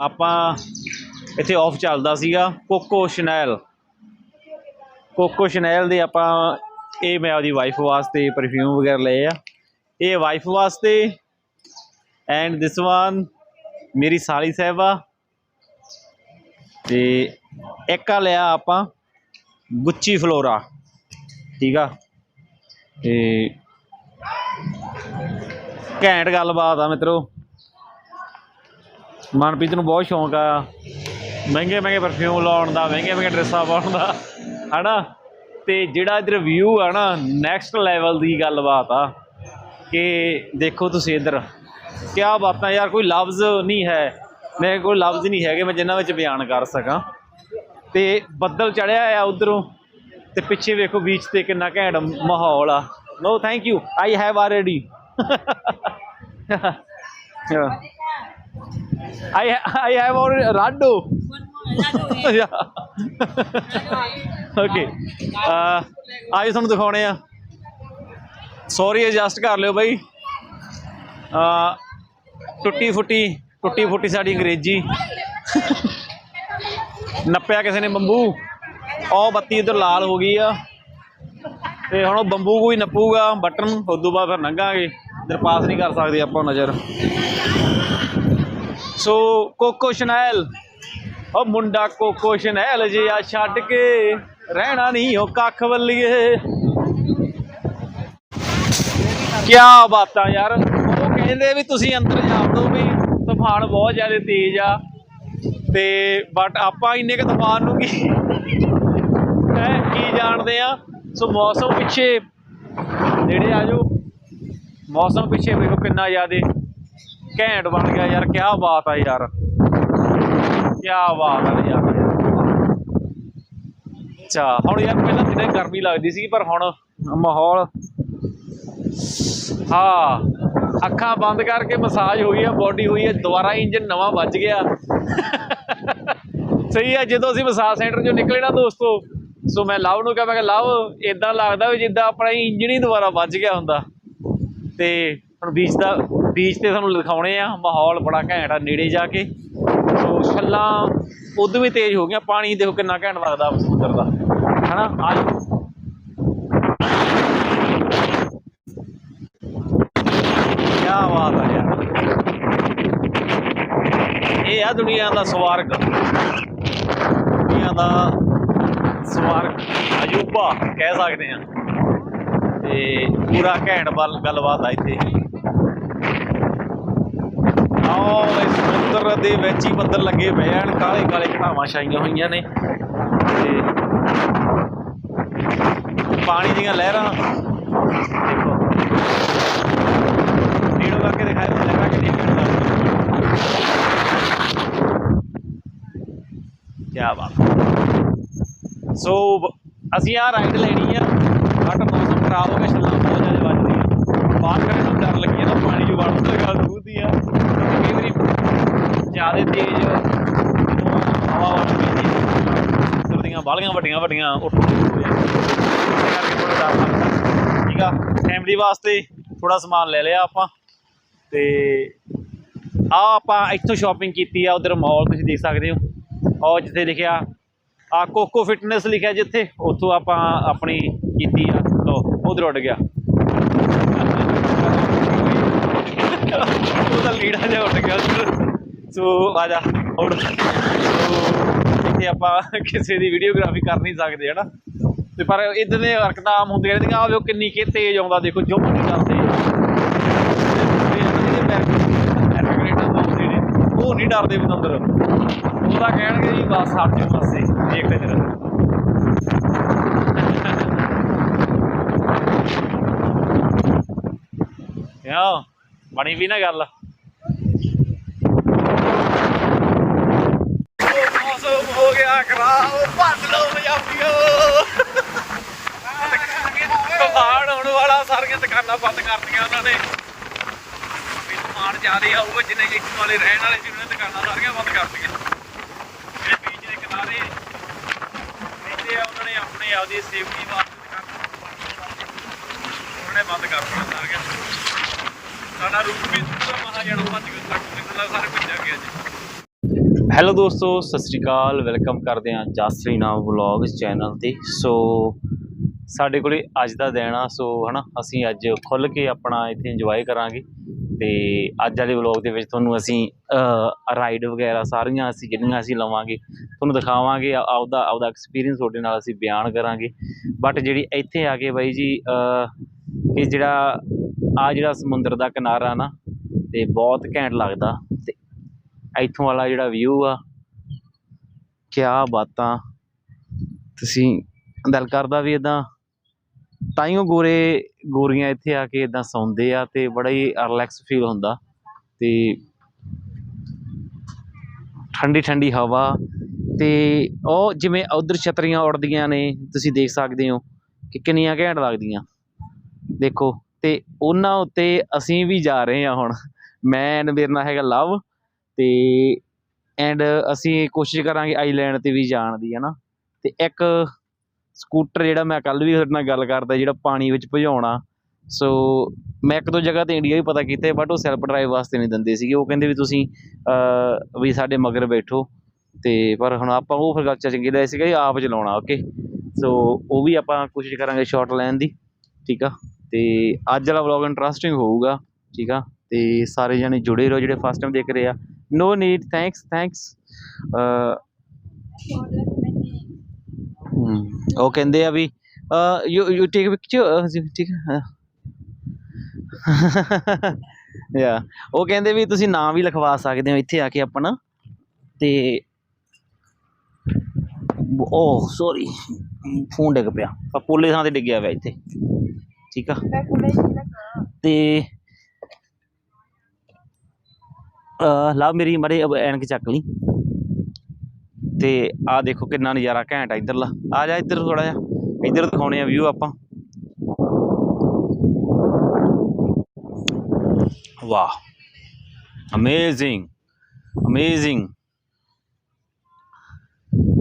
ਆਪਾਂ ਇੱਥੇ ਆਫ ਚੱਲਦਾ ਸੀਗਾ, ਕੋਕੋ ਸ਼ਨੈਲ। ਕੋਕੋ ਸ਼ਨੈਲ ਦੇ ਆਪਾਂ, ਇਹ ਮੈਂ ਆਪਦੀ ਵਾਈਫ ਵਾਸਤੇ ਪਰਫਿਊਮ ਵਗੈਰਾ ਲਏ ਆ। ਇਹ ਵਾਈਫ ਵਾਸਤੇ ਐਂਡ ਦਿਸ ਵਨ ਮੇਰੀ ਸਾਲੀ ਸਾਹਿਬਾ। ਤੇ ਇੱਕ ਆ ਲਿਆ ਆਪਾਂ, ਗੁੱਚੀ ਫਲੋਰਾ। ਠੀਕ ਆ? ਤੇ ਘੈਂਟ ਗੱਲਬਾਤ ਆ ਮਿੱਤਰੋ। ਮਨਪ੍ਰੀਤ ਨੂੰ ਬਹੁਤ ਸ਼ੌਂਕ ਆ। ਮਹਿੰਗੇ ਮਹਿੰਗੇ ਪਰਫਿਊਮ ਲਾਉਣ ਦਾ, ਮਹਿੰਗੇ ਮਹਿੰਗੇ ਡਰੈਸਾਂ ਪਾਉਣ ਦਾ, ਹਨਾ? ਤੇ ਜਿਹੜਾ ਇਧਰ ਵਿਊ ਆ ਨਾ ਨੈਕਸਟ ਲੈਵਲ ਦੀ ਗੱਲਬਾਤ ਆ ਕਿ ਦੇਖੋ ਤੁਸੀਂ ਇਧਰ ਕੀ ਬਾਤਾਂ ਯਾਰ, ਕੋਈ ਲਫ਼ਜ਼ ਨਹੀਂ ਹੈ। ਮੇਰੇ ਕੋਲ ਲਫ਼ਜ਼ ਨਹੀਂ ਹੈਗੇ, ਮੈਂ ਜਿੰਨਾਂ ਵਿੱਚ ਬਿਆਨ ਕਰ ਸਕਾਂ। ਤੇ ਬੱਦਲ ਚੜਿਆ ਆ ਉਧਰੋਂ, ਤੇ ਪਿੱਛੇ ਵੇਖੋ ਬੀਚ ਤੇ ਕਿੰਨਾ ਘੈਂਟ ਮਾਹੌਲ ਆ। No thank you I have already I I have already Rado okay ਆਜ ਤੁਹਾਨੂੰ ਦਿਖਾਉਣੇ ਆ। ਸੌਰੀ ਐਡਜਸਟ ਕਰ ਲਿਓ ਬਾਈ। ਆ ਟੁੱਟੀ ਫੁੱਟੀ ਟੁੱਟੀ ਫੁੱਟੀ ਸਾਡੀ ਅੰਗਰੇਜ਼ੀ। ਨੱਪਿਆ ਕਿਸੇ ਨੇ ਬੰਬੂ? ਉਹ ਬੱਤੀ ਇਧਰ ਲਾਲ ਹੋ ਗਈ ਆ। ਤੇ ਹੁਣ ਉਹ ਬੰਬੂ ਕੋਈ ਨੱਪੂਗਾ ਬਟਨ ਉਦੋਂ ਬਾਅਦ ਫਿਰ ਲੰਘਾਂਗੇ ਇਧਰ ਪਾਸ ਨਹੀਂ ਕਰ ਸਕਦੇ ਆਪਾਂ ਨਜ਼ਰ। ਸੋ ਕੋਕੋ ਸ਼ਨੈਲ, ਉਹ ਮੁੰਡਾ ਕੋਕੋ ਸ਼ਨੈਲ ਜੇ ਆ ਛੱਡ ਕੇ ਰਹਿਣਾ ਨਹੀਂ, ਉਹ ਕੱਖ ਵੱਲੀਏ। ਕਿਆ ਬਾਤਾਂ ਯਾਰ, ਉਹ ਕਹਿੰਦੇ ਵੀ ਤੁਸੀਂ ਅੰਦਰ ਜਾ ਦਿਓ ਵੀ ਤੂਫਾਨ ਬਹੁਤ ਜ਼ਿਆਦਾ ਤੇਜ਼ ਆ। ਤੇ ਬਟ ਆਪਾਂ ਇੰਨੇ ਕ ਤੂਫਾਨ ਨੂੰ ਕੀ ਕੀ ਜਾਣਦੇ ਆ? ਸੋ ਮੌਸਮ ਪਿੱਛੇ ਜਿਹੜੇ ਆ ਜਾਓ। ਮੌਸਮ ਪਿੱਛੇ ਵੇਖੋ ਕਿੰਨਾ ਜ਼ਿਆਦਾ ਘੈਂਟ ਬਣ ਗਿਆ ਯਾਰ, ਕਿਆ ਬਾਤ ਆ ਯਾਰ। ਕਿਆ ਬਾਤ ਆ ਯਾਰ। ਅੱਛਾ, ਹੁਣ ਯਾਰ ਪਹਿਲਾਂ ਦਿਨੇ ਗਰਮੀ ਲੱਗਦੀ ਸੀ, ਪਰ ਹੁਣ ਮਾਹੌਲ ਹਾਂ, ਅੱਖਾਂ ਬੰਦ ਕਰਕੇ ਮਸਾਜ ਹੋਈ ਆ ਬੋਡੀ ਹੋਈ ਆ, ਦੁਬਾਰਾ ਇੰਜਨ ਨਵਾਂ ਵੱਜ ਗਿਆ। ਸਹੀ ਆ, ਜਦੋਂ ਅਸੀਂ ਮਸਾਜ ਸੈਂਟਰ ਚੋਂ ਨਿਕਲੇ ਨਾ ਦੋਸਤੋ, ਸੋ ਮੈਂ ਲਵ ਨੂੰ ਕਿਹਾ, ਮੈਂ ਕਿਹਾ, ਲਵ ਇਦਾਂ ਲੱਗਦਾ ਵੀ ਜਿੱਦਾਂ ਆਪਣਾ ਇੰਜਨ ਹੀ ਦੁਬਾਰਾ ਵੱਜ ਗਿਆ ਹੁੰਦਾ। ਤੇ ਹੁਣ ਬੀਚ ਦਾ ਬੀਚ ਤੇ ਤੁਹਾਨੂੰ ਦਿਖਾਉਣੇ ਆ, ਮਾਹੌਲ ਬੜਾ ਘੈਂਟ ਆ ਨੇੜੇ ਜਾ ਕੇ। ਸੋ ਛੱਲਾਂ ਉਦੋਂ ਵੀ ਤੇਜ਼ ਹੋ ਗਈਆਂ, ਪਾਣੀ ਦੇਖੋ ਕਿੰਨਾ ਘੈਂਟ ਲੱਗਦਾ ਸਮੁੰਦਰ ਦਾ, ਹਨਾ? ਆ ਜਾਓ। ਕਿਆ ਬਾਤ ਆ ਯਾਰ। ਇਹ ਆ ਦੁਨੀਆ ਦਾ ਸਵਾਰਗ। ਦੁਨੀਆ ਦਾ ਸਵਾਰਗ ਅਜੂਬਾ ਕਹਿ ਸਕਦੇ ਆ। ਤੇ ਪੂਰਾ ਘੈਂਟ ਵੱਲ ਗੱਲਬਾਤ ਆ ਇੱਥੇ ਆਓ ਇਸ ਸਮੁੰਦਰ ਦੇ ਵਿੱਚ ਹੀ ਬੱਦਲ ਲੱਗੇ ਪਏ ਹਨ ਕਾਲੇ ਕਾਲੇ ਘਟਾਵਾਂ ਛਾਈਆਂ ਹੋਈਆਂ ਨੇ। ਤੇ ਪਾਣੀ ਦੀਆਂ ਲਹਿਰਾਂ। ਦੇਖੋ। ਨੇੜੋਂ ਲਾ ਕੇ ਦਿਖਾਇਆ ਤਾਂ ਲੱਗਾ ਕਿ ਨਹੀਂ ਕਰਦਾ ਕੀ ਬਾਤ। ਸੋ, ਅਸੀਂ ਆ ਰਾਈਡ ਲੈਣੀ ਆ। ਘੱਟ ਮੌਸਮ ਖਰਾਬ ਹੋ ਗਿਆ, ਛੱਲਾਂ ਬਹੁਤ ਜ਼ਿਆਦਾ ਵੱਜਦੀਆਂ ਬਾਹਰ ਖੜੇ ਨੂੰ ਡਰ ਲੱਗੀ ਨਾ, ਪਾਣੀ ਜੋ ਵੜਨ ਤੋਂ ਦੂਦੀ ਆ। ਕਈ ਵਾਰੀ ਜ਼ਿਆਦਾ ਤੇਜ਼ ਜਦੋਂ ਹਵਾ ਵਗਦੀ ਹੈ ਦੀਆਂ ਬਾਲੀਆਂ ਵੱਡੀਆਂ ਵੱਡੀਆਂ ਉੱਠ ਹੋ ਜਾਂਦੀਆਂ। ਥੋੜਾ ਡਰ ਲੱਗਦਾ। ਠੀਕ ਆ? ਫੈਮਿਲੀ ਵਾਸਤੇ ਥੋੜਾ ਸਮਾਨ ਲੈ ਲਿਆ ਆਪਾਂ। ਤੇ ਆ ਆਪਾਂ ਇੱਥੋਂ ਸ਼ਾਪਿੰਗ ਕੀਤੀ ਆ, ਉਧਰ ਮਾਲ ਤੁਸੀਂ ਦੇਖ ਸਕਦੇ ਹੋ। ਔਰ ਜਿੱਥੇ ਲਿਖਿਆ ਆ ਕੋਕੋ ਫਿਟਨੈਸ ਲਿਖਿਆ ਜਿੱਥੇ, ਉੱਥੋਂ ਆਪਾਂ ਆਪਣੀ ਕੀਤੀ ਆ। ਲੋ ਉਧਰ ਉੱਡ ਗਿਆ। ਉਹਦਾ ਲੀੜਾ ਜਿਹਾ ਉੱਡ ਗਿਆ ਸੋ ਆ ਜਾ ਉੱਡ ਸੋ ਇੱਥੇ ਆਪਾਂ ਕਿਸੇ ਦੀ ਵੀਡੀਓਗ੍ਰਾਫੀ ਕਰ ਨਹੀਂ ਸਕਦੇ, ਹਨਾ? ਤੇ ਪਰ ਇਦਾਂ ਦੇ ਹਰਕਤਾਂ ਆਮ ਹੁੰਦੀਆਂ ਰਹਿੰਦੀਆਂ ਆ ਵੇਖੋ ਕਿੰਨੀ ਕਿ ਤੇਜ਼ ਆਉਂਦਾ, ਦੇਖੋ, ਜੁੰਮ ਨਹੀਂ ਕਰਦੇ ਉਹ ਨਹੀਂ ਡਰਦੇ ਬਤੰਦਰ ਉਹਦਾ ਕਹਿਣਗੇ ਜੀ, ਬਸ, ਹਟ ਜਾਓ ਪਾਸੇ ਦੇਖਦੇ ਜਰਾ ਯਾ ਬਣੀ ਵੀ ਨਾ ਗੱਲ। ਮੌਸਮ ਹੋ ਭੱਜ ਲਓ ਪੰਜਾਬੀਓ ਤੂਫਾਨ ਆਉਣ ਵਾਲਾ ਸਾਰੀਆਂ ਦੁਕਾਨਾਂ ਬੰਦ ਕਰਤੀਆਂ ਉਹਨਾਂ ਨੇ। ਵੀ ਤੂਫਾਨ ਜ਼ਿਆਦਾ ਆਊਗਾ, ਜਿੰਨੇ ਇੱਥੇ ਵਾਲੇ ਰਹਿਣ ਵਾਲੇ ਸੀ, ਉਹਨਾਂ ਨੇ ਦੁਕਾਨਾਂ ਸਾਰੀਆਂ ਬੰਦ ਕਰਤੀਆਂ। ਜਿਹੜੇ ਬੀਚ ਦੇ ਕਿਨਾਰੇ ਰਹਿੰਦੇ ਆ, ਉਹਨਾਂ ਨੇ ਆਪਣੇ ਆਪਦੀ ਸੇਫਟੀ ਵਾਸਤੇ ਦੁਕਾਨਾਂ ਉਹਨਾਂ ਬੰਦ ਕਰਤੀਆਂ ਸਾਰੀਆਂ। ਸਾਡਾ ਰੂਟ ਵੀ ਪੂਰਾ ਮਹਾ ਜਾਣਾ ਭੱਜ ਗਿਆ ਤੱਕ ਸਾਰੇ ਭੱਜਾ ਗਿਆ ਜੀ। ਹੈਲੋ ਦੋਸਤੋ, ਸਤਿ ਸ੍ਰੀ ਅਕਾਲ। ਵੈਲਕਮ ਕਰਦੇ ਹਾਂ ਜਾਸਰੀ ਨਾਮ ਵਲੌਗਸ ਚੈਨਲ ਤੇ। ਸੋ ਸਾਡੇ ਕੋਲੇ ਅੱਜ ਦਾ ਦਿਨ ਆ। ਸੋ ਹਨਾ, ਅਸੀਂ ਅੱਜ ਖੁੱਲ ਕੇ ਆਪਣਾ ਇੱਥੇ ਇੰਜੋਏ ਕਰਾਂਗੇ। ਤੇ ਅੱਜ ਵਾਲੇ ਵਲੌਗ ਦੇ ਵਿੱਚ ਤੁਹਾਨੂੰ ਅਸੀਂ ਰਾਈਡ ਵਗੈਰਾ ਸਾਰੀਆਂ ਅਸੀਂ ਜਿਹੜੀਆਂ ਅਸੀਂ ਲਵਾਂਗੇ, ਤੁਹਾਨੂੰ ਦਿਖਾਵਾਂਗੇ। ਆਪਦਾ ਆਪਦਾ ਐਕਸਪੀਰੀਅੰਸ ਤੁਹਾਡੇ ਨਾਲ ਅਸੀਂ ਬਿਆਨ ਕਰਾਂਗੇ। ਬਟ ਜਿਹੜੀ ਇੱਥੇ ਆ ਕੇ ਬਾਈ ਜੀ ਕਿ ਜਿਹੜਾ ਆ ਜਿਹੜਾ ਸਮੁੰਦਰ ਦਾ ਕਿਨਾਰਾ ਨਾ, ਤੇ ਬਹੁਤ ਘੈਂਟ ਲੱਗਦਾ। ਤੇ ਇੱਥੋਂ ਵਾਲਾ ਜਿਹੜਾ ਵਿਊ ਆ, ਕਿਆ ਬਾਤਾਂ। ਤੁਸੀਂ ਦਿਲ ਕਰਦਾ ਵੀ ਇਦਾਂ ਤਾਈਓ ਗੋਰੇ, ਗੋਰੀਆਂ ਇੱਥੇ ਆ ਕੇ ਇਦਾਂ ਸੌਂਦੇ ਆ ਤੇ ਬੜਾ ਹੀ ਰਿਲੈਕਸ ਫੀਲ ਹੁੰਦਾ। ਤੇ ਠੰਡੀ ਠੰਡੀ ਹਵਾ ਤੇ ਉਹ ਜਿਵੇਂ ਉਧਰ ਛਤਰੀਆਂ ਉੜਦੀਆਂ ਨੇ, ਤੁਸੀਂ ਦੇਖ ਸਕਦੇ ਹੋ ਕਿ ਕਿੰਨੀਆਂ ਘੈਂਟ ਲੱਗਦੀਆਂ। ਦੇਖੋ, ਤੇ ਉਹਨਾਂ ਉੱਤੇ ਅਸੀਂ ਵੀ ਜਾ ਰਹੇ ਹਾਂ ਹੁਣ। ਮੈਂ, ਮੇਰੇ ਨਾਲ ਹੈਗਾ ਲਵ। ਤੇ ਐਂਡ ਅਸੀਂ ਕੋਸ਼ਿਸ਼ ਕਰਾਂਗੇ ਆਈਲੈਂਡ ਤੇ ਵੀ ਜਾਣ ਦੀ ਹੈ ਨਾ ਤੇ ਇੱਕ ਸਕੂਟਰ ਜਿਹੜਾ ਮੈਂ ਕੱਲ ਵੀ ਤੁਹਾਡੇ ਨਾਲ ਗੱਲ ਕਰਦਾ, ਜਿਹੜਾ ਪਾਣੀ ਵਿੱਚ ਭਜਾਉਣਾ। ਸੋ ਮੈਂ ਇੱਕ ਦੋ ਜਗ੍ਹਾ ਤੇ ਇੰਡੀਆ ਵੀ ਪਤਾ ਕੀਤਾ ਬਟ ਉਹ ਸੈਲਫ ਡਰਾਈਵ ਵਾਸਤੇ ਨਹੀਂ ਦਿੰਦੇ ਸੀਗੇ। ਉਹ ਕਹਿੰਦੇ ਵੀ ਤੁਸੀਂ ਵੀ ਸਾਡੇ ਮਗਰ ਬੈਠੋ। ਤੇ ਪਰ ਹੁਣ ਆਪਾਂ ਉਹ ਫਿਰ ਗੱਲ ਚੰਗੀ ਲੱਗੀ ਸੀਗਾ ਜੀ ਆਪ ਚਲਾਉਣਾ ਓਕੇ ਸੋ ਉਹ ਵੀ ਆਪਾਂ ਕੋਸ਼ਿਸ਼ ਕਰਾਂਗੇ ਸ਼ਾਟ ਲੈਣ ਦੀ, ਠੀਕ ਆ? ਤੇ ਅੱਜ ਵਾਲਾ ਵਲੌਗ ਇੰਟਰਸਟਿੰਗ ਹੋਊਗਾ, ਠੀਕ ਆ? ਤੇ ਸਾਰੇ ਜਣੇ ਜੁੜੇ ਰਹੋ ਜਿਹੜੇ ਫਸਟ ਟਾਈਮ ਦੇਖ ਰਹੇ ਆ। ਨੋ ਨੀਡ ਥੈਂਕਸ ਥੈਂਕਸ ਉਹ ਕਹਿੰਦੇ ਆ ਵੀ ਯੂ ਯੂ ਟੇਕ ਪਿਕਚਰ ਠੀਕ ਯਾ ਉਹ ਕਹਿੰਦੇ ਵੀ ਤੁਸੀਂ ਨਾਮ ਵੀ ਲਿਖਵਾ ਸਕਦੇ ਹੋ ਇੱਥੇ ਆ ਕੇ ਆਪਣਾ। ਤੇ ਓਹ ਸੌਰੀ ਫੋਨ ਡਿੱਗ ਪਿਆ। ਆ ਪੋਲੇ ਥਾਂ ਤੇ ਡਿੱਗਿਆ ਹੋਇਆ ਇੱਥੇ। ਠੀਕ ਆ। ਤੇ ਅਹ ਲਾ ਮੇਰੀ ਮੜੇ ਐਨਕ ਚੱਕ ਲਈ। ਤੇ ਆ ਦੇਖੋ ਕਿੰਨਾ ਨਜ਼ਾਰਾ ਘੈਂਟ ਆ ਇੱਧਰਲਾ। ਆ ਜਾ ਇੱਧਰ ਥੋੜਾ ਜਿਹਾ, ਇੱਧਰ ਦਿਖਾਉਣੇ ਆ ਵਿਊ ਆਪਾਂ। ਵਾਹ ਅਮੇਜ਼ਿੰਗ ਅਮੇਜ਼ਿੰਗ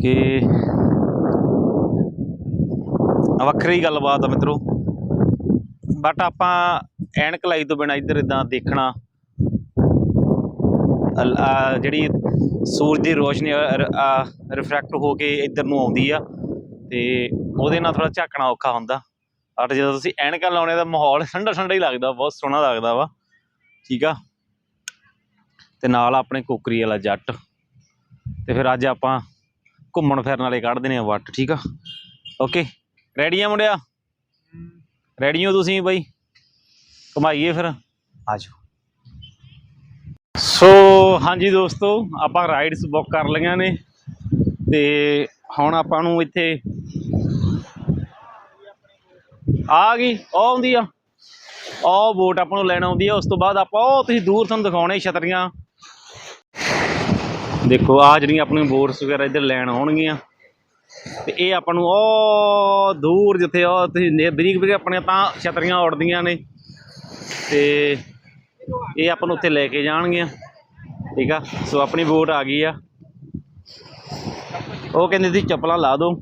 ਕਿ ਵੱਖਰੀ ਗੱਲਬਾਤ ਆ ਮਿੱਤਰੋ। ਬਟ ਆਪਾਂ ਐਨਕ ਲਾਈ ਤੋਂ ਬਿਨਾ ਇੱਧਰ ਇਦਾਂ ਦੇਖਣਾ ਜਿਹੜੀ ਸੂਰਜ ਦੀ ਰੋਸ਼ਨੀ ਰਿਫਰੈਕਟ ਹੋ ਕੇ ਇੱਧਰ ਨੂੰ ਆਉਂਦੀ ਆ ਤੇ ਉਹਦੇ ਨਾਲ ਥੋੜਾ ਝਾਕਣਾ ਔਖਾ ਹੁੰਦਾ। ਬਟ ਜਦੋਂ ਤੁਸੀਂ ਐਨਕਾਂ ਲਾਉਣੇ ਦਾ ਮਾਹੌਲ ਠੰਡਾ ਠੰਡਾ ਹੀ ਲੱਗਦਾ ਬਹੁਤ ਸੋਹਣਾ ਲੱਗਦਾ ਵਾ। ਠੀਕ ਆ? ਤੇ ਨਾਲ ਆਪਣੇ ਕੋਕਰੀ ਵਾਲਾ ਜੱਟ। ਤੇ ਫਿਰ ਅੱਜ ਆਪਾਂ ਘੁੰਮਣ ਫਿਰਨ ਵਾਲੇ ਕੱਢਦੇ ਨੇ ਵੱਟ ਠੀਕ ਆ? ਓਕੇ ਰੈਡੀ ਆ ਮੁੰਡਿਆ? ਰੈਡੀ ਹੋ ਤੁਸੀਂ ਬਈ? ਘੁਮਾਈਏ ਫਿਰ। ਆਜੋ ਸੋ ਹਾਂਜੀ ਦੋਸਤੋ, ਆਪਾਂ ਰਾਈਡਸ ਬੁੱਕ ਕਰ ਲਈਆਂ ਨੇ ਤੇ ਹੁਣ ਆਪਾਂ ਨੂੰ ਇੱਥੇ ਆ ਗਈ, ਉਹ ਆਉਂਦੀ ਆ। ਉਹ ਬੋਟ ਆਪਾਂ ਨੂੰ ਲੈਣ ਆਉਂਦੀ ਆ, ਉਸ ਤੋਂ ਬਾਅਦ ਆਪਾਂ, ਉਹ ਤੁਸੀਂ ਦੂਰ ਤੁਹਾਨੂੰ ਦਿਖਾਉਣੇ ਛਤਰੀਆਂ। ਦੇਖੋ ਆ ਜਿਹੜੀਆਂ ਆਪਣੀ ਬੋਟਸ ਵਗੈਰਾ ਇੱਧਰ ਲੈਣ ਆਉਣਗੀਆਂ। ਤੇ ਇਹ ਆਪਾਂ ਨੂੰ, ਉਹ ਦੂਰ ਜਿੱਥੇ ਉਹ ਤੁਸੀਂ ਬਰੀਕ ਬਰੀਕ ਆਪਣੀਆਂ ਤਾਂ ਛਤਰੀਆਂ ਉੜਦੀਆਂ ਨੇ। ਤੇ ਇਹ ਆਪਾਂ ਨੂੰ ਉੱਥੇ ਲੈ ਕੇ ਜਾਣਗੀਆਂ। ਠੀਕ ਆ? ਸੋ ਆਪਣੀ ਬੋਟ ਆ ਗਈ ਆ। ਉਹ ਕਹਿੰਦੇ ਸੀ, ਚੱਪਲਾਂ ਲਾ ਦਿਓ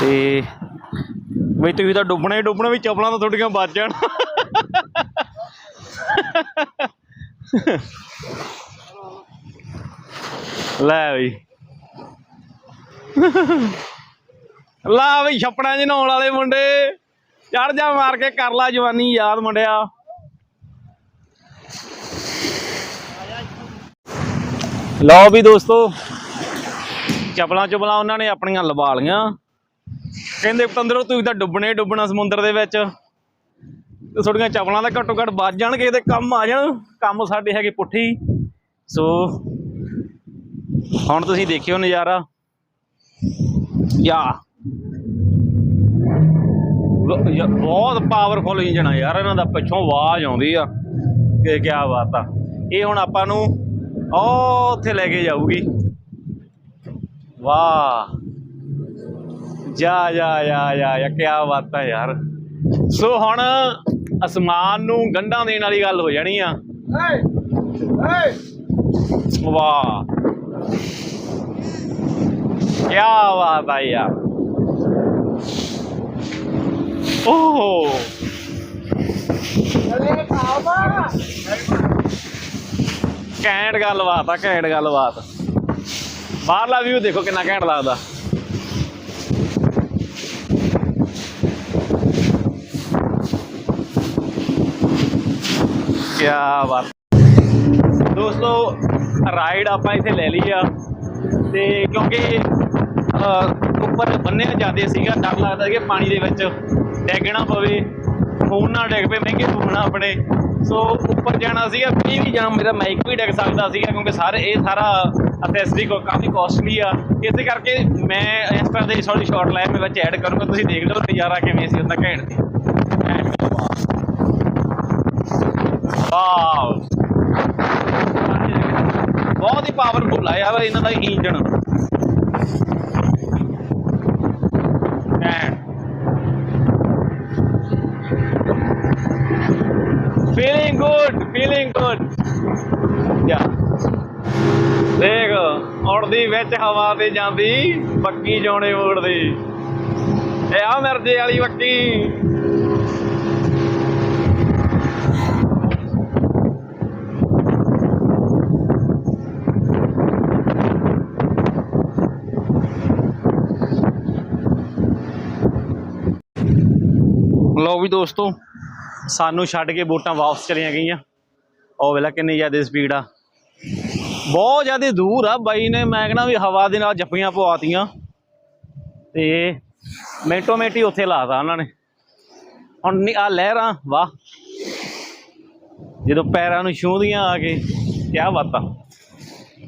ਤੇ ਬਈ ਤੁਸੀਂ ਤਾਂ ਡੁੱਬਣਾ ਹੀ ਡੁੱਬਣਾ ਵੀ ਚੱਪਲਾਂ ਤਾਂ ਤੁਹਾਡੀਆਂ ਬਚ ਜਾਣ। ਲੈ ਬਈ। ਲਾ ਬਈ ਛੱਪੜਾਂ 'ਚ ਨਹਾਉਣ ਵਾਲੇ ਮੁੰਡੇ। ਚੜ ਜਾ ਮਾਰ ਕੇ ਕਰ ਲਾ ਜਵਾਨੀ ਯਾਦ ਮੁੰਡਿਆ। ਲਓ ਵੀ ਦੋਸਤੋ। ਚਪਲਾਂ ਚਪਲਾਂ ਉਹਨਾਂ ਨੇ ਆਪਣੀਆਂ ਲਵਾ ਲੀਆਂ ਕਹਿੰਦੇ ਪਤੰਦਰੋ, ਤੁਸੀਂ ਤਾਂ ਡੁੱਬਣੇ ਡੁੱਬਣਾ ਸਮੁੰਦਰ ਦੇ ਵਿੱਚ। ਤੇ ਤੁਹਾਡੀਆਂ ਚਪਲਾਂ ਦਾ ਘੱਟੋ ਘੱਟ ਵੱਜ ਜਾਣਗੇ ਤੇ ਕੰਮ ਆ ਜਾਣ। ਕੰਮ ਸਾਡੇ ਹੈਗੇ ਪੁੱਠੀ। ਸੋ, ਹੁਣ ਤੁਸੀਂ ਦੇਖਿਓ ਨਜ਼ਾਰਾ। ਯਾ। ਬਹੁਤ ਪਾਵਰਫੁਲ ਇੰਜਨ ਆ ਯਾਰ, ਇਹਨਾਂ ਦਾ ਪਿੱਛੋਂ ਆਵਾਜ਼ ਆਉਂਦੀ ਆ। ਕਿ ਕੀ ਬਾਤ ਆ। ਇਹ ਹੁਣ ਆਪਾਂ ਨੂੰ ਉਹ ਉੱਥੇ ਲੈ ਕੇ ਜਾਊਗੀ। ਵਾਹ। ਜਾ ਜਾ ਜਾ ਜਾ ਯਾ ਕੀ ਬਾਤ ਆ ਯਾਰ। ਸੋ ਹੁਣ ਅਸਮਾਨ ਨੂੰ ਗੰਢਾਂ ਦੇਣ ਵਾਲੀ ਗੱਲ ਹੋ ਜਾਣੀ ਆ। ਵਾਹ। ਕੀ ਬਾਤ ਆ ਯਾਰ। ਓਹ। ਘੈਂਟ ਗੱਲਬਾਤ ਆ, ਘੈਂਟ ਗੱਲਬਾਤ। ਬਾਹਰਲਾ ਵਿਊ ਦੇਖੋ ਕਿੰਨਾ ਘੈਂਟ ਲੱਗਦਾ। ਕੀ ਬਾਤ। ਦੋਸਤੋ ਰਾਈਡ ਆਪਾਂ ਇੱਥੇ ਲੈ ਲਈ ਆ। ਤੇ ਕਿਉਂਕਿ ਉੱਪਰ ਬੰਨਿਆ ਜਾਂਦੇ ਸੀਗਾ, ਡਰ ਲੱਗਦਾ ਸੀ ਕਿ ਪਾਣੀ ਦੇ ਵਿੱਚ ਡੈਗਣਾ ਪਵੇ ਫੋਨ ਨਾ ਡਿੱਗ ਪਏ, ਮਹਿੰਗੇ ਫੋਨ ਆ ਆਪਣੇ। ਸੋ ਉੱਪਰ ਜਾਣਾ ਸੀਗਾ ਕੋਈ ਵੀ ਜਾਣਾ ਮੇਰਾ ਮਾਈਕ ਵੀ ਡਿੱਗ ਸਕਦਾ ਸੀਗਾ ਕਿਉਂਕਿ ਸਾਰੇ ਇਹ ਸਾਰਾ ਅਸੈਸਰੀ ਕੋ ਕਾਫੀ ਕੋਸਟਲੀ ਆ। ਇਸੇ ਕਰਕੇ ਮੈਂ ਇੰਸਟਾ ਦੇ ਸੌਰੀ ਸ਼ਾਟ ਲਾਇਆ ਮੈਂ ਵਿੱਚ ਐਡ ਕਰੂੰਗਾ, ਤੁਸੀਂ ਦੇਖ ਲਓ ਨਜ਼ਾਰਾ ਕਿਵੇਂ ਸੀ ਉਹਦਾ ਘੈਂਟ। ਸੀ ਵਾਓ ਬਹੁਤ ਹੀ ਪਾਵਰਫੁਲ ਆ ਯਾਰ ਇਹਨਾਂ ਦਾ engine and feeling good feeling good ਦੇਖ, ਉੜਦੀ ਵਿੱਚ ਹਵਾ ਤੇ ਜਾਂਦੀ ਬੱਕੀ ਜੋਣੇ ਉੜਦੀ ਇਹ ਆ ਮਿਰਜੇ ਵਾਲੀ ਬੱਕੀ ਲਓ ਵੀ ਦੋਸਤੋ ਸਾਨੂੰ ਛੱਡ ਕੇ ਬੋਟਾਂ ਵਾਪਸ ਚਲੀਆਂ ਗਈਆਂ। ਉਹ ਵੇਲਾ ਕਿੰਨੀ ਜ਼ਿਆਦਾ ਸਪੀਡ ਆ। ਬਹੁਤ ਜ਼ਿਆਦਾ ਦੂਰ ਆ ਬਾਈ ਨੇ, ਮੈਂ ਕਹਿੰਦਾ ਵੀ ਹਵਾ ਦੇ ਨਾਲ ਜੱਫੀਆਂ ਪਵਾਤੀਆਂ। ਤੇ ਮਿੰਟੋ ਮਿੰਟੀ ਉੱਥੇ ਲਾਤਾ ਉਹਨਾਂ ਨੇ। ਹੁਣ ਨੀ ਆ ਲਹਿਰਾਂ ਵਾਹ। ਜਦੋਂ ਪੈਰਾਂ ਨੂੰ ਛੂਹਦੀਆਂ ਆ ਕੇ, ਕਿਆ ਬਾਤਾਂ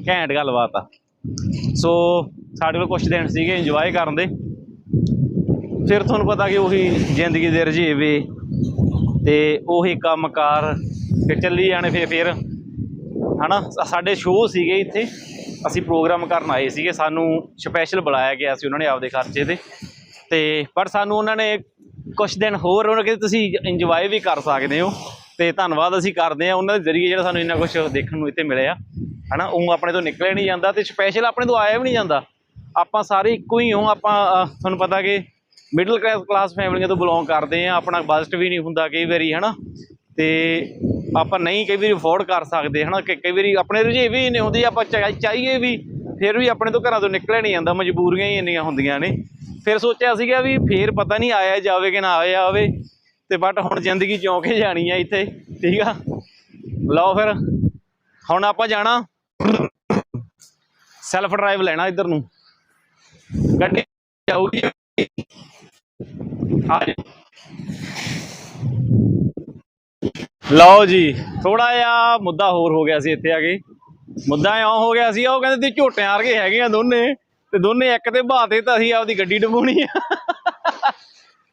ਘੈਂਟ ਗੱਲਬਾਤ ਆ। ਸੋ ਸਾਡੇ ਕੋਲ ਕੁਝ ਦਿਨ ਸੀਗੇ ਇੰਜੋਏ ਕਰਨ ਦੇ। ਫਿਰ ਤੁਹਾਨੂੰ ਪਤਾ ਕਿ ਉਹੀ ਜ਼ਿੰਦਗੀ ਦੇ ਰਜੇਵੇ ਤੇ ਉਹੀ ਕੰਮਕਾਰ ਫਿਰ ਚੱਲੀ ਜਾਣੇ ਫਿਰ ਫਿਰ। ਹਨਾ? ਸਾ- ਸਾਡੇ ਸ਼ੋਅ ਸੀਗੇ ਇੱਥੇ। ਅਸੀਂ ਪ੍ਰੋਗਰਾਮ ਕਰਨ ਆਏ ਸੀਗੇ। ਸਾਨੂੰ ਸਪੈਸ਼ਲ ਬੁਲਾਇਆ ਗਿਆ ਸੀ ਉਹਨਾਂ ਨੇ ਆਪਦੇ ਖਰਚੇ ਤੇ। ਤੇ, ਪਰ ਸਾਨੂੰ ਉਹਨਾਂ ਨੇ ਕੁਝ ਦਿਨ ਹੋਰ ਉਹਨਾਂ ਕਹਿੰਦੇ ਤੁਸੀਂ ਇੰਜੋਏ ਵੀ ਕਰ ਸਕਦੇ ਹੋ ਤੇ ਧੰਨਵਾਦ ਅਸੀਂ ਕਰਦੇ ਆ ਉਹਨਾਂ ਦੇ ਜ਼ਰੀਏ ਜਿਹੜਾ ਸਾਨੂੰ ਇੰਨਾ ਕੁਝ ਦੇਖਣ ਨੂੰ ਇੱਥੇ ਮਿਲਿਆ। ਹਨਾ? ਉਹ ਆਪਣੇ ਤੋਂ ਨਿਕਲਿਆ ਨਹੀਂ ਜਾਂਦਾ ਤੇ ਸਪੈਸ਼ਲ ਆਪਣੇ ਤੋਂ ਆਇਆ ਵੀ ਨਹੀਂ ਜਾਂਦਾ। ਆਪਾਂ ਸਾਰੇ ਇੱਕੋ ਹੀ ਹਾਂ। ਆਪਾਂ ਤੁਹਾਨੂੰ ਪਤਾ ਕਿ ਮਿਡਲ ਕਲਾਸ ਫੈਮਲੀਆਂ ਤੋਂ ਬਿਲੋਂਗ ਕਰਦੇ ਆ, ਆਪਣਾ ਬਜਟ ਵੀ ਨਹੀਂ ਹੁੰਦਾ ਕਈ ਵਾਰੀ, ਹਨਾ? ਤੇ ਆਪਾਂ ਨਹੀਂ ਕਈ ਵਾਰੀ ਅਫੋਰਡ ਕਰ ਸਕਦੇ, ਹਨਾ? ਕਿ ਕਈ ਵਾਰੀ ਆਪਣੇ ਰੁਝੇ ਵੀ ਨਹੀਂ ਹੁੰਦੇ, ਆਪਾਂ ਚਾਹੀਏ ਵੀ, ਫਿਰ ਵੀ ਆਪਣੇ ਤੋਂ ਘਰਾਂ ਤੋਂ ਨਿਕਲਿਆ ਨਹੀਂ ਜਾਂਦਾ, ਮਜਬੂਰੀਆਂ ਹੀ ਇੰਨੀਆਂ ਹੁੰਦੀਆਂ ਨੇ। ਫਿਰ ਸੋਚਿਆ ਸੀਗਾ ਵੀ ਫੇਰ ਪਤਾ ਨਹੀਂ ਆਇਆ ਜਾਵੇ ਕਿ ਨਾ ਆਇਆ ਆਵੇ ਤੇ ਬਟ ਹੁਣ ਜ਼ਿੰਦਗੀ ਚੌਂਕੇ ਜਾਣੀ ਆ ਇੱਥੇ, ਠੀਕ ਆ? ਲਓ ਫਿਰ, ਹੁਣ ਆਪਾਂ ਜਾਣਾ ਸੈਲਫ ਡਰਾਈਵ ਲੈਣਾ ਇੱਧਰ ਨੂੰ। ਗੱਡੀ ਜਾਊਗੀ ਆ ਲਓ ਜੀ ਥੋੜਾ ਜਿਹਾ ਮੁੱਦਾ ਹੋਰ ਹੋ ਗਿਆ ਸੀ ਇੱਥੇ ਆ ਕੇ। ਮੁੱਦਾ ਇਉਂ ਹੋ ਗਿਆ ਸੀ, ਉਹ ਕਹਿੰਦੇ ਤੁਸੀਂ ਝੋਟਿਆਂ ਵਰਗੇ ਹੈਗੇ ਆ ਦੋਨੇ, ਤੇ ਦੋਨੇ ਇੱਕ ਤੇ ਬਾਤੇ ਤਾਂ ਅਸੀਂ ਆਪਦੀ ਗੱਡੀ ਡਬੋਣੀ ਆ।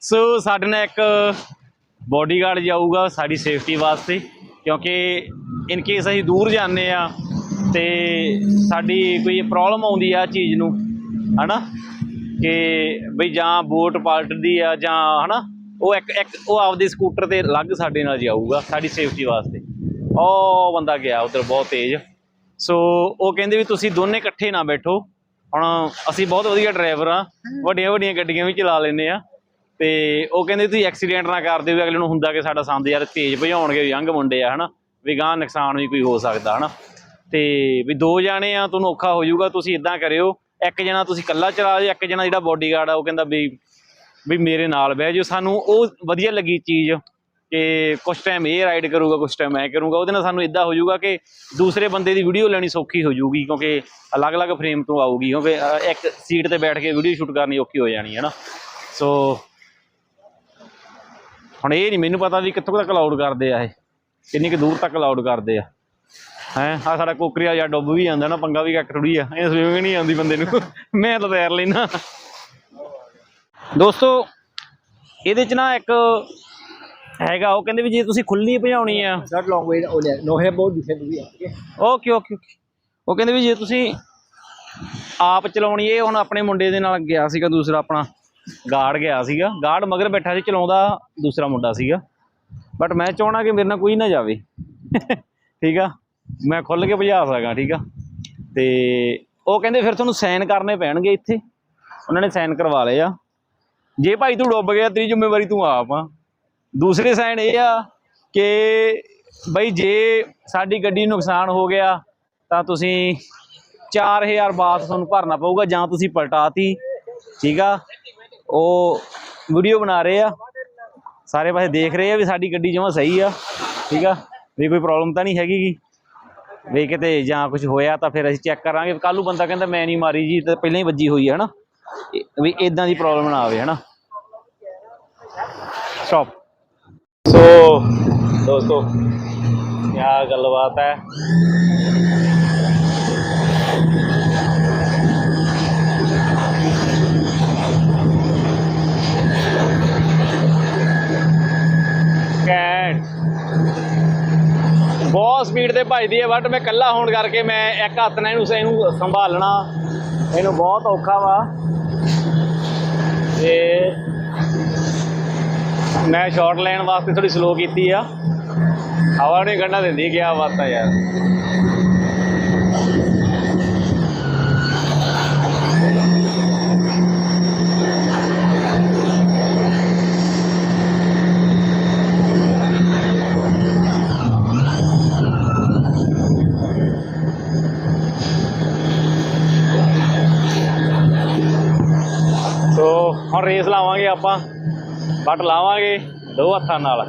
ਸੋ ਸਾਡੇ ਨਾਲ ਇੱਕ ਬੋਡੀਗਾਰਡ ਜਾਊਗਾ ਸਾਡੀ ਸੇਫਟੀ ਵਾਸਤੇ, ਕਿਉਂਕਿ ਇਨ ਕੇਸ ਅਸੀਂ ਦੂਰ ਜਾਂਦੇ ਆ, ਤੇ ਸਾਡੀ ਕੋਈ ਪ੍ਰੋਬਲਮ ਆਉਂਦੀ ਆ ਚੀਜ਼ ਨੂੰ, ਹਨਾ? ਕਿ ਬਈ ਜਾਂ ਬੋਟ ਪਾਲਟਦੀ ਆ ਜਾਂ ਹਨਾ, ਉਹ ਇੱਕ ਇੱਕ ਉਹ ਆਪਦੇ ਸਕੂਟਰ ਤੇ ਅਲੱਗ ਸਾਡੇ ਨਾਲ ਜਾਊਗਾ, ਸਾਡੀ ਸੇਫਟੀ ਵਾਸਤੇ। ਉਹ ਬੰਦਾ ਗਿਆ ਉਧਰ ਬਹੁਤ ਤੇਜ਼। ਸੋ ਉਹ ਕਹਿੰਦੇ ਵੀ ਤੁਸੀਂ ਦੋਨੇ ਇਕੱਠੇ ਨਾ ਬੈਠੋ। ਹੁਣ ਅਸੀਂ ਬਹੁਤ ਵਧੀਆ ਡਰਾਈਵਰ ਆ, ਵੱਡੀਆਂ ਵੱਡੀਆਂ ਗੱਡੀਆਂ ਵੀ ਚਲਾ ਲੈਂਦੇ ਆ। ਤੇ ਉਹ ਕਹਿੰਦੇ ਤੁਸੀਂ ਐਕਸੀਡੈਂਟ ਨਾ ਕਰ ਦਿਓ, ਵੀ ਅਗਲੇ ਨੂੰ ਹੁੰਦਾ ਕਿ ਸਾਡਾ ਸੰਦ ਯਾਰ ਤੇਜ਼ ਭਜਾਉਣਗੇ ਯੰਗ ਮੁੰਡੇ ਆ, ਹਨਾ। ਵੀ ਗਾਂ ਨੁਕਸਾਨ ਵੀ ਕੋਈ ਹੋ ਸਕਦਾ, ਹਨਾ। ਤੇ ਵੀ ਦੋ ਜਾਣੇ ਆ, ਤੁਹਾਨੂੰ ਔਖਾ ਹੋ ਜਾਊਗਾ, ਤੁਸੀਂ ਇਦਾਂ ਕਰਿਓ। ਇੱਕ ਜਣਾ ਤੁਸੀਂ ਇਕੱਲਾ ਚਲਾ ਜਾਓ ਇੱਕ ਜਣਾ ਜਿਹੜਾ ਬੋਡੀਗਾਰਡ ਆ, ਉਹ ਕਹਿੰਦਾ ਵੀ ਵੀ ਮੇਰੇ ਨਾਲ ਬਹਿ ਜਾਓ। ਸਾਨੂੰ ਉਹ ਵਧੀਆ ਲੱਗੀ ਚੀਜ਼ ਕਿ ਕੁਝ ਟਾਈਮ ਇਹ ਰਾਈਡ ਕਰੂਗਾ ਕੁਝ ਟਾਈਮ ਮੈਂ ਕਰੂੰਗਾ। ਉਹਦੇ ਨਾਲ ਸਾਨੂੰ ਇਦਾਂ ਹੋ ਜਾਊਗਾ ਕਿ ਦੂਸਰੇ ਬੰਦੇ ਦੀ ਵੀਡੀਓ ਲੈਣੀ ਸੌਖੀ ਹੋ ਜਾਊਗੀ, ਕਿਉਂਕਿ ਅਲੱਗ-ਅਲੱਗ ਫਰੇਮ ਤੋਂ ਆਊਗੀ। ਕਿਉਂਕਿ ਇੱਕ ਸੀਟ ਤੇ ਬੈਠ ਕੇ ਵੀਡੀਓ ਸ਼ੂਟ ਕਰਨੀ ਔਖੀ ਹੋ ਜਾਣੀ, ਹੈ ਨਾ? ਸੋ ਹੁਣ ਇਹ ਨਹੀਂ ਮੈਨੂੰ ਪਤਾ ਵੀ ਕਿੱਥੋਂ ਤੱਕ ਅਲਾਉਡ ਕਰਦੇ ਆ ਇਹ। ਕਿੰਨੀ ਕੁ ਦੂਰ ਤੱਕ ਅਲਾਉਡ ਕਰਦੇ ਆ। ਹੈ? ਆ ਸਾਡਾ ਕੋਕਰੀਆ ਜਾਂ ਡੁੱਬ ਵੀ ਜਾਂਦਾ ਨਾ ਪੰਗਾ ਵੀ ਕੱਕ ਥੋੜੀ ਆ। ਇਹ ਸਵਿਮਿੰਗ ਨਹੀਂ ਆਉਂਦੀ ਬੰਦੇ ਨੂੰ। ਮੈਂ ਤਾਂ ਤੈਰ ਲੈਣਾ ਦੋਸਤੋ ਇਹਦੇ ਚ ਨਾ ਇੱਕ ਹੈਗਾ ਉਹ ਕਹਿੰਦੇ ਵੀ ਜੇ ਤੁਸੀਂ ਖੁੱਲੀ ਭਜਾਉਣੀ ਆ. No hair boat, you can do it. Okay. Okay okay okay ਉਹ ਕਹਿੰਦੇ ਵੀ ਜੇ ਤੁਸੀਂ ਆਪ ਚਲਾਉਣੀ ਇਹ ਹੁਣ ਆਪਣੇ ਮੁੰਡੇ ਦੇ ਨਾਲ ਗਿਆ ਸੀਗਾ ਦੂਸਰਾ ਆਪਣਾ ਗਾਰਡ ਗਿਆ ਸੀਗਾ। ਗਾਰਡ ਮਗਰ ਬੈਠਾ ਸੀ ਚਲਾਉਂਦਾ ਦੂਸਰਾ ਮੁੰਡਾ ਸੀਗਾ। ਬਟ ਮੈਂ ਚਾਹਣਾ ਕਿ ਮੇਰੇ ਨਾਲ ਕੋਈ ਨਾ ਜਾਵੇ। ਠੀਕ ਆ? ਮੈਂ ਖੁੱਲ ਕੇ ਭਜਾ ਸਕਾਂ ਠੀਕ ਆ? ਤੇ ਉਹ ਕਹਿੰਦੇ ਫਿਰ ਤੁਹਾਨੂੰ ਸਾਈਨ ਕਰਨੇ ਪੈਣਗੇ ਇੱਥੇ। ਉਹਨਾਂ ਨੇ ਸਾਈਨ ਕਰਵਾ ਲਏ ਆ। ਜੇ ਭਾਈ ਤੂੰ ਡੁੱਬ ਗਿਆ, ਤੇਰੀ ਜ਼ਿੰਮੇਵਾਰੀ ਤੂੰ ਆਪ ਆ। ਦੂਸਰੇ ਸਾਈਨ ਇਹ ਆ ਕਿ ਬਈ ਜੇ ਸਾਡੀ ਗੱਡੀ ਨੂੰ ਨੁਕਸਾਨ ਹੋ ਗਿਆ, ਤਾਂ ਤੁਸੀਂ 4000 ਬਾਤ ਤੁਹਾਨੂੰ ਭਰਨਾ ਪਊਗਾ, ਜਾਂ ਤੁਸੀਂ ਪਲਟਾਤੀ, ਠੀਕ ਆ? ਉਹ ਵੀਡੀਓ ਬਣਾ ਰਹੇ ਆ। ਸਾਰੇ ਪਾਸੇ ਦੇਖ ਰਹੇ ਆ ਵੀ ਸਾਡੀ ਗੱਡੀ ਜਮਾਂ ਸਹੀ ਆ, ਠੀਕ ਆ? ਵੀ ਕੋਈ ਪ੍ਰੋਬਲਮ ਤਾਂ ਨਹੀਂ ਹੈਗੀ ਵੀ ਕਿਤੇ ਜਾਂ ਕੁਝ ਹੋਇਆ ਤਾਂ ਫਿਰ ਅਸੀਂ ਚੈੱਕ ਕਰਾਂਗੇ। ਕੱਲ ਨੂੰ ਬੰਦਾ ਕਹਿੰਦਾ ਮੈਂ ਨਹੀਂ ਮਾਰੀ ਜੀ ਤੇ ਪਹਿਲਾਂ ਹੀ ਵੱਜੀ ਹੋਈ ਹੈ ਹਨਾ? ਵੀ ਇਦਾਂ ਦੀ ਪ੍ਰੋਬਲਮ ਨਾ ਆਵੇ ਹਨਾ? ਸਟਾਪ ਸੋ ਦੋਸਤੋ ਕੀ ਗੱਲਬਾਤ ਹੈ? ਸਪੀਡ ਤੇ ਭੱਜਦੀ ਹੈ ਬਟ ਮੈਂ ਇਕੱਲਾ ਹੋਣ ਕਰਕੇ ਮੈਂ ਇੱਕ ਹੱਥ ਨਾਲ ਇਹਨੂੰ ਇਹਨੂੰ ਸੰਭਾਲਣਾ ਇਹਨੂੰ ਬਹੁਤ ਔਖਾ ਵਾ। ਤੇ ਮੈਂ ਸ਼ਾਟ ਲੈਣ ਵਾਸਤੇ ਥੋੜੀ ਸਲੋ ਕੀਤੀ ਆ। ਹਵਾ ਨੇ ਗੰਢਾ ਦਿੰਦੀ ਗਿਆ ਬਾਤ ਆ ਯਾਰ। ਆਪਾਂ ਬਟ ਲਾਵਾਂਗੇ ਦੋ ਹੱਥਾਂ ਨਾਲ।